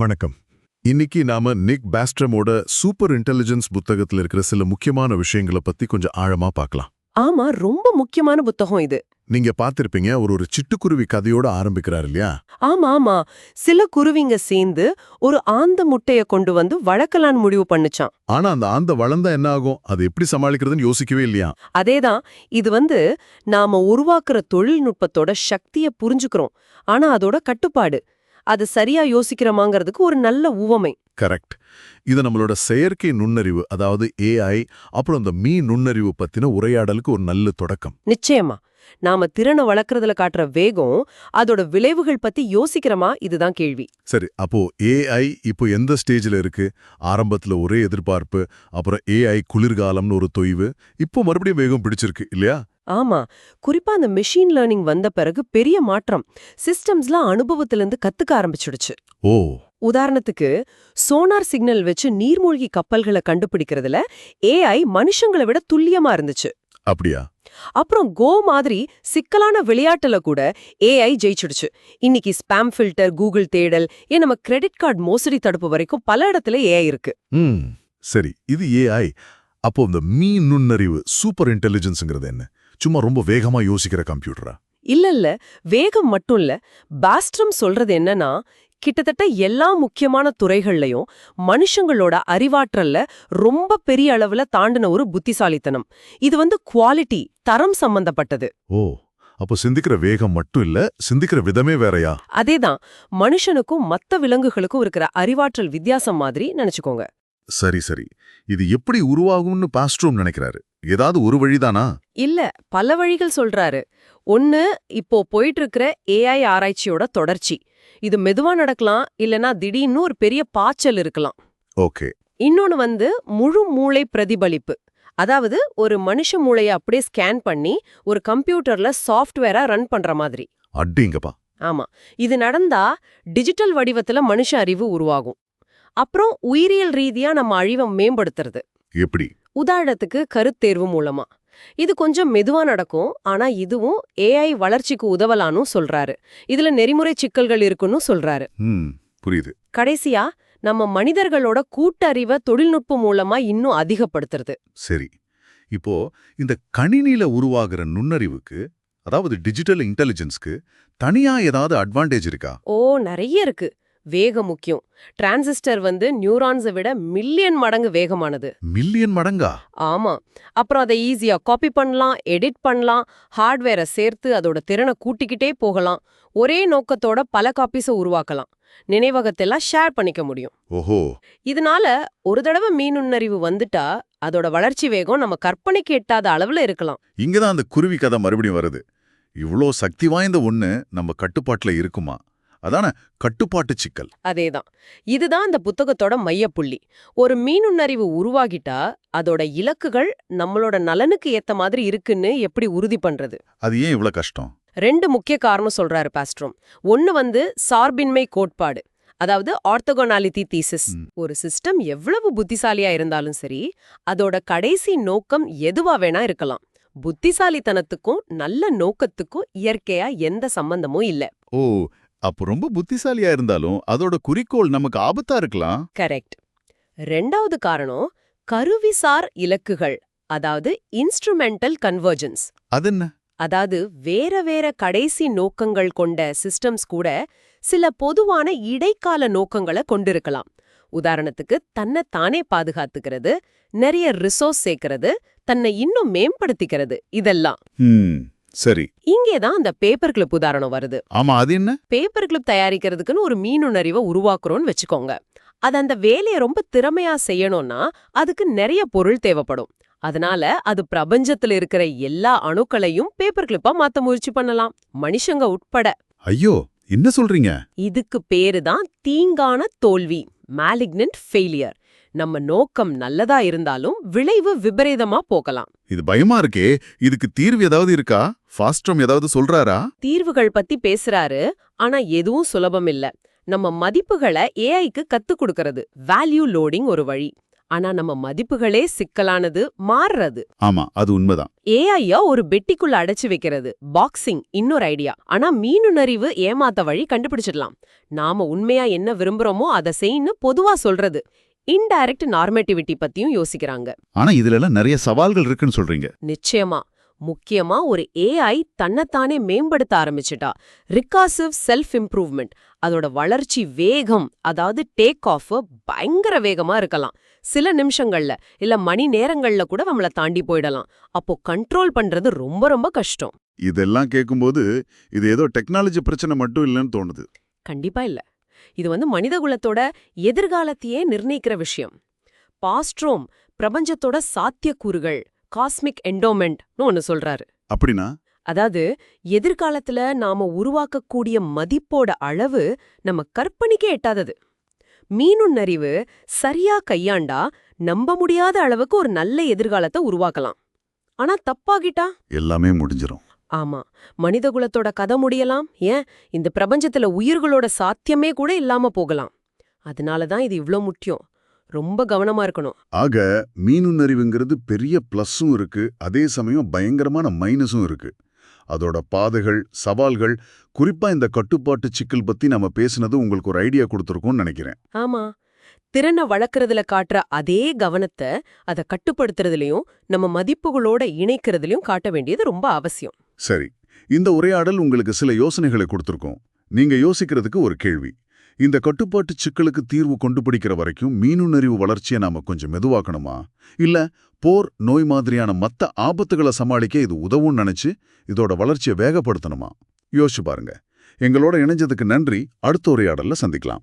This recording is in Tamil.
வணக்கம். இன்னைக்கு நாம நிக் பேஸ்ட்ரமோட சூப்பர் இன்டெலிஜென்ஸ் புத்தகத்துல இருக்கிற சில முக்கியமான விஷயங்களை பத்தி கொஞ்சம் ஆழமா பார்க்கலாம். ஆமா ரொம்ப முக்கியமான புத்தகம் இது. நீங்க பார்த்திருப்பீங்க ஒரு ஒரு சிட்டுக்குருவி கதையோட ஆரம்பிக்கிறார் இல்லையா? ஆமா ஆமா. சில குருவிங்க சேர்ந்து ஒரு ஆந்த முட்டைய கொண்டு வந்து வளர்க்கலான்னு முடிவு பண்ணுச்சான் ஆனா அந்த ஆந்த வளர்ந்தா என்ன ஆகும்? அது எப்படி சமாளிக்கிறதுன்னு யோசிக்கவே இல்லையா? அதேதான். இது வந்து நாம உருவாக்குற தொழில்நுட்பத்தோட சக்திய புரிஞ்சுக்கிறோம். ஆனா அதோட கட்டுப்பாடு. அது சரியா யோசிக்கிறோமாங்கிறதுக்கு ஒரு நல்ல உவமை. கரெக்ட். இது நம்மளோட செயற்கை நுண்ணறிவு அதாவது ஏஐ அப்புறம் இந்த மீ நுண்ணறிவு பத்தின உரையாடலுக்கு ஒரு நல்ல தொடக்கம். நிச்சயமா. நாம திறனை வளர்க்கறதுல காட்டுற வேகம் அதோட விளைவுகள் பத்தி யோசிக்கிறோமா? இதுதான் கேள்வி. சரி அப்போ ஏஐ இப்போ எந்த ஸ்டேஜ்ல இருக்கு? ஆரம்பத்துல ஒரே எதிர்பார்ப்பு அப்புறம் ஏஐ குளிர்காலம்னு ஒரு தொய்வு இப்போ மறுபடியும் வேகம் பிடிச்சிருக்கு இல்லையா? ஆமா குறிப்பா அந்த மெஷின் லேர்னிங் வந்த பிறகு பெரிய மாற்றம். சிஸ்டம்ஸ்லாம் அனுபவத்திலிருந்து கத்துக்க ஆரம்பிச்சுடுச்சு. ஓ. உதாரணத்துக்கு சோனார் சிக்னல் வச்சு நீர்மூழ்கி கப்பல்களை கண்டுபிடிக்கிறதுல ஏஐ மனுஷங்களை விட துல்லியமா இருந்துச்சு. அப்படியா? அப்புறம் கோ மாதிரி சிக்கலான விளையாட்டுல கூட ஏஐ ஜெயிச்சிடுச்சு. இன்னைக்கு ஸ்பாம் ஃபில்டர் கூகுள் தேடல் ஏன் நம்ம கிரெடிட் கார்டு மோசடி தடுப்பு வரைக்கும் பல இடத்துல ஏஐ இருக்கு. சரி. இது ஏஐ அப்போ இந்த மீ நுண்ணறிவு சூப்பர் இன்டெலிஜென்ஸ்ங்கிறது என்ன? சும்மா ரொம்ப வேகமா யோசிக்கிற கம்ப்யூட்டரா? இல்ல இல்ல வேகம் மட்டும் இல்ல. பாஸ்ட்ரம் சொல்றது என்னன்னா கிட்டத்தட்ட எல்லா முக்கியமான துறைகள்லயும் மனுஷங்களோட அறிவாற்றல்ல ரொம்ப பெரிய அளவுல தாண்டின ஒரு புத்திசாலித்தனம். இது வந்து குவாலிட்டி தரம் சம்பந்தப்பட்டது. ஓ அப்போ சிந்திக்கிற வேகம் மட்டும் இல்ல சிந்திக்கிற விதமே வேறயா? அதேதான். மனுஷனுக்கும் மத்த விலங்குகளுக்கும் இருக்கிற அறிவாற்றல் வித்தியாசம் மாதிரி நினைச்சுக்கோங்க. சரி சரி. இது எப்படி உருவாகும்னு பாஸ்ட்ரோம் நினைக்கிறாரு? ஏதாவது ஒரு வழிதானா? இல்ல பல வழிகள் சொல்றாரு. ஒன்னு இப்போ போயிட்டு இருக்கிற ஏஐ ஆராய்ச்சியோட தொடர்ச்சி. இது மெதுவா நடக்கலாம் இல்லனா திடீர்னு ஒரு பெரிய பாய்ச்சல் இருக்கலாம். ஓகே. இன்னொன்னு வந்து முழு மூளை பிரதிபலிப்பு. அதாவது ஒரு மனுஷ மூளைய அப்படியே ஸ்கேன் பண்ணி ஒரு கம்ப்யூட்டர்ல சாஃப்ட்வேரா ரன் பண்ற மாதிரி. அடிங்கப்பா. ஆமா. இது நடந்தா டிஜிட்டல் வடிவத்துல மனுஷ அறிவு உருவாகும். அப்புறம் உயிரியல் ரீதியா நம்ம அழிவை மேம்படுத்துறது. எப்படி? உதாரணத்துக்கு கருத்தேர்வு மூலமா. இது கொஞ்சம் மெதுவா நடக்கும் ஆனா இதுவும் ஏஐ வளர்ச்சிக்கு உதவலான்னு சொல்றாரு. இதுல நெறிமுறை சிக்கல்கள் இருக்குன்னு சொல்றாரு. புரியுது. கடைசியா நம்ம மனிதர்களோட கூட்டறிவை தொழில்நுட்பம் மூலமா இன்னும் அதிகப்படுத்துறது. சரி. இப்போ இந்த கணினியில உருவாகிற நுண்ணறிவுக்கு அதாவது டிஜிட்டல் இன்டெலிஜென்ஸ்க்கு தனியா ஏதாவது அட்வான்டேஜ் இருக்கா? ஓ நிறைய இருக்கு. வேகம் முக்கியம். டிரான்சிஸ்டர் வந்து நியூரான்ஸை விட மில்லியன் மடங்கு வேகமானது. மில்லியன் மடங்கா? ஆமா. அப்புறம் அதை ஈஸியா காப்பி பண்ணலாம் எடிட் பண்ணலாம் ஹார்ட்வேரை சேர்த்து அதோட திறனை கூட்டிக்கிட்டே போகலாம். ஒரே நோக்கத்தோட பல காப்பீஸை உருவாக்கலாம். நினைவகத்தெல்லாம் ஷேர் பண்ணிக்க முடியும். ஓஹோ. இதனால ஒரு தடவை மீனுண்ணறிவு வந்துட்டா அதோட வளர்ச்சி வேகம் நம்ம கற்பனைக்கு எட்டாத அளவுல இருக்கலாம். இங்கதான் அந்த குருவி கதை மறுபடியும் வருது. இவ்ளோ சக்தி வாய்ந்த ஒண்ணு நம்ம கட்டுப்பாட்டுல இருக்குமா? அதான கட்டுப்பாட்டு சிக்கல். அதேதான். இதுதான் இந்த புத்தகத்தோட மையப்புள்ளி. ஒரு மீனுண்ணறிவு உருவாகிட்டா அதோட இலக்குகள் நம்மளோட நலனுக்கு ஏத்த மாதிரி இருக்குன்னு எப்படி உறுதி பண்றது? அது ஏன் இவ்ளோ கஷ்டம்? ரெண்டு முக்கிய காரணம் சொல்றாரு பாஸ்ட்ரோம். ஒன்னு வந்து சார்பின்மை கோட்பாடு. அதாவது ஆர்த்தகோனாலிட்டி தீசிஸ். ஒரு சிஸ்டம் எவ்வளவு புத்திசாலியா இருந்தாலும் சரி அதோட கடைசி நோக்கம் எதுவா வேணா இருக்கலாம். புத்திசாலித்தனத்துக்கும் நல்ல நோக்கத்துக்கும் இயற்கையா எந்த சம்பந்தமும் இல்ல. ஓ அப்ப ரொம்ப புத்திசாலியா இருந்தாலும் அதோட குறிக்கோள் நமக்கு ஆபத்தா இருக்கலாம். கரெக்ட். ரெண்டாவது காரணம் கருவிசார் இலக்குகள் அதாவது இன்ஸ்ட்ருமெண்டல் கன்வர்ஜென்ஸ். அது என்ன? அதாவது வேற வேற கடைசி நோக்கங்கள் கொண்ட சிஸ்டம்ஸ் கூட சில பொதுவான இடைக்கால நோக்கங்களை கொண்டிருக்கலாம். உதாரணத்துக்கு தன்னை தானே பாதுகாத்துக்கிறது நிறைய ரிசோர்ஸ் சேர்க்கறது தன்னை இன்னும் மேம்படுத்திக்கிறது இதெல்லாம். சரி. இங்கேதான் அந்த பேப்பர் கிளிப் உதாரணம் வருது. ஆமா அது என்ன? பேப்பர் கிளிப் தயாரிக்கிறதுக்குன்னு ஒரு மீனுணர்வை உருவாக்குறோம்னு வச்சுக்கோங்க. அது அந்த வேலையை ரொம்ப திறமையா செய்யணும்னா அதுக்கு நிறைய பொருள் தேவைப்படும். அதனால அது பிரபஞ்சத்துல இருக்கிற எல்லா அணுக்களையும் பேப்பர் கிளிப்பா மாத்த முயற்சி பண்ணலாம். மனுஷங்க உட்பட. ஐயோ என்ன சொல்றீங்க? இதுக்கு பேரு தான் தீங்கான தோல்வி மேலிக்னன்ட் ஃபெயிலியர் நம்ம நோக்கம் நல்லதா இருந்தாலும் விளைவு விபரீதமா போகலாம். இது பயமா இருக்கே. இதுக்கு தீர்வு ஏதாவது இருக்கா? ஃபாஸ்ட்ரம் ஏதாவது சொல்றாரா? தீர்வுகள் பத்தி பேசுறாரு ஆனா எதுவும் சுலபம் இல்ல. நம்ம மதிப்புகளை ஏஐக்கு கத்துக் கொடுக்கறது வேல்யூ லோடிங் ஒரு வழி. ஆனா நம்ம மதிப்புகளே சிக்கலானது மாறுறது. ஆமா அது உண்மைதான். ஏஐயா ஒரு பெட்டிக்குள்ள அடைச்சு வைக்கிறது பாக்ஸிங் இன்னொரு ஐடியா ஆனா மீனுணர்வு ஏமாத்த வழி கண்டுபிடிச்சிடலாம். நாம உண்மையா என்ன விரும்புறோமோ அதை செய்யு பொதுவா சொல்றது. இன்டைரக்ட் நார்மேட்டிவிட்டி பத்தியும் யோசிக்கிறாங்க. ஆனா இதுல எல்லாம் நிறைய சவால்கள் இருக்குன்னு சொல்றீங்க. நிச்சயமா. முக்கியமா ஒரு ஏஐ தன்னைத்தானே மேம்படுத்த ஆரம்பிச்சிட்டா. ரிகாசிவ் செல்ஃப் இம்ப்ரூவ்மெண்ட் அதோட வளர்ச்சி வேகம் அதாவது டேக் ஆஃப் பயங்கர வேகமா இருக்கலாம். சில நிமிஷங்கள்ல இல்ல மணி நேரங்கள்ல கூட நம்மள தாண்டி போயிடலாம். அப்போ கண்ட்ரோல் பண்றது ரொம்ப ரொம்ப கஷ்டம். இதெல்லாம் கேட்கும்போது இது ஏதோ டெக்னாலஜி பிரச்சனை மட்டும் இல்லைன்னு தோணுது. கண்டிப்பா இல்ல. இது வந்து மனிதகுலத்தோட எதிர்காலத்தையே நிர்ணயிக்கிற விஷயம். பாஸ்ட்ரோம் பிரபஞ்சத்தோட சாத்தியக்கூறுகள் காஸ்மிக் எண்டோமெண்ட்னு ஒன்னு சொல்றாரு. அப்படின்னா? அதாவது எதிர்காலத்துல நாம உருவாக்கக்கூடிய மதிப்போட அளவு நம்ம கற்பனைக்கே எட்டாதது. மீனுண்ணறிவு சரியா கையாண்டா நம்ப முடியாத அளவுக்கு ஒரு நல்ல எதிர்காலத்தை உருவாக்கலாம். ஆனா தப்பாகிட்டா? எல்லாமே முடிஞ்சிரும். ஆமா மனிதகுலத்தோட கதை முடியலாம். ஏன்? இந்த பிரபஞ்சத்துல உயிர்களோட சாத்தியமே கூட இல்லாம போகலாம். அதனால தான் இது இவ்ளோ முக்கியம். ரொம்ப கவனமா இருக்கணும். ஆக மீனுணர்வுங்கிறது பெரிய பிளஸ்ஸும் இருக்கு. அதே சமயம் பயங்கரமான மைனஸும் இருக்கு. அதோட பாதைகள் சவால்கள் குறிப்பா இந்த கட்டுப்பாட்டு சிக்கல் பத்தி நம்ம பேசுனது உங்களுக்கு ஒரு ஐடியா கொடுத்துருக்கோம்னு நினைக்கிறேன். ஆமா. திறனை வளர்க்கறதுல காட்டுற அதே கவனத்தை அதை கட்டுப்படுத்துறதுலயும் நம்ம மதிப்புகளோட இணைக்கிறதுலயும் காட்ட வேண்டியது ரொம்ப அவசியம். சரி இந்த உரையாடல் உங்களுக்கு சில யோசனைகளை கொடுத்துருக்கோம். நீங்க யோசிக்கிறதுக்கு ஒரு கேள்வி. இந்த கட்டுப்பாட்டு சிக்கலுக்கு தீர்வு கொண்டு பிடிக்கிற வரைக்கும் மீனுணர்வு வளர்ச்சியை நாம கொஞ்சம் மெதுவாக்கணுமா? இல்ல போர் நோய் மாதிரியான மத்த ஆபத்துகளை சமாளிக்க இது உதவும்னு நினைச்சு இதோட வளர்ச்சியை வேகப்படுத்தணுமா? யோசிச்சு பாருங்க. எங்களோட இணைஞ்சதுக்கு நன்றி. அடுத்த உரையாடல்ல சந்திக்கலாம்.